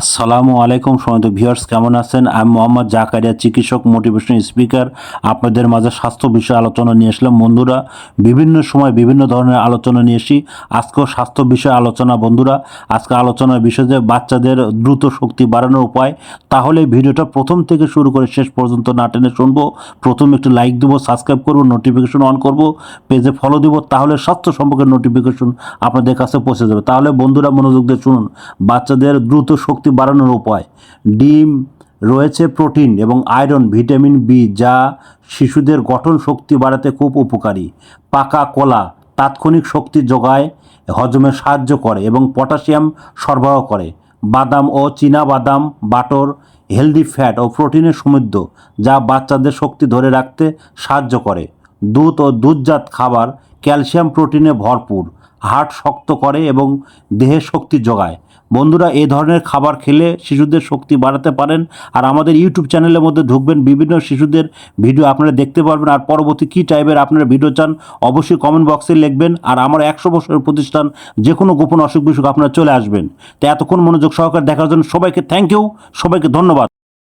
আসসালামু আলাইকুম সময় ভিউয়ার্স, কেমন আছেন? আমি মোহাম্মদ জাকারিয়া, চিকিৎসক মোটিভেশন স্পিকার। আপনাদের মাঝে স্বাস্থ্য বিষয়ে আলোচনা নিয়ে আসলাম। বন্ধুরা, বিভিন্ন সময় বিভিন্ন ধরনের আলোচনা নিয়ে এসি আজকেও স্বাস্থ্য বিষয়ে আলোচনা, বন্ধুরা। আজকে আলোচনার বিষয় যে বাচ্চাদের দ্রুত শক্তি বাড়ানোর উপায়, তাহলে ভিডিওটা প্রথম থেকে শুরু করে শেষ পর্যন্ত না টেনে শুনব। প্রথম একটু লাইক দেবো, সাবস্ক্রাইব করব, নোটিফিকেশন অন করব, পেজে ফলো দিব, তাহলে স্বাস্থ্য সম্পর্কে নোটিফিকেশন আপনাদের কাছে পৌঁছে যাবে। তাহলে বন্ধুরা মনোযোগ দিয়ে শুনুন। বাচ্চাদের দ্রুত শক্তি বাড়ানোর উপায়। ডিম, রয়েছে প্রোটিন এবং আয়রন, ভিটামিন বি, যা শিশুদের গঠন শক্তি বাড়াতে খুব উপকারী। পাকা কলা তাৎক্ষণিক শক্তি যোগায়, হজমে সাহায্য করে এবং পটাশিয়াম সরবরাহ করে। বাদাম ও চীনা বাদাম, বাটর, হেলদি ফ্যাট ও প্রোটিনের সমৃদ্ধ, যা বাচ্চাদের শক্তি ধরে রাখতে সাহায্য করে। দুধ ও দুধজাত খাবার ক্যালসিয়াম প্রোটিনে ভরপুর। হার্ট শক্ত করে এবং দেহে শক্তি যোগায় বন্ধুরা এই ধরনের খাবার খেলে শিশুদের শক্তি বাড়াতে পারেন আর আমাদের ইউটিউব চ্যানেলের মধ্যে ঢুকবেন বিভিন্ন শিশুদের ভিডিও আপনারা দেখতে পারবেন আর পরবর্তী কী টাইপের আপনারা ভিডিও চান অবশ্যই কমেন্ট বক্সে লিখবেন আর আমার একশো বছরের প্রতিষ্ঠান যে কোনো গোপন অসুখ বিসুখ আপনারা চলে আসবেন। তো এতক্ষণ মনোযোগ সহকারে দেখার জন্য সবাইকে থ্যাংক ইউ সবাইকে ধন্যবাদ।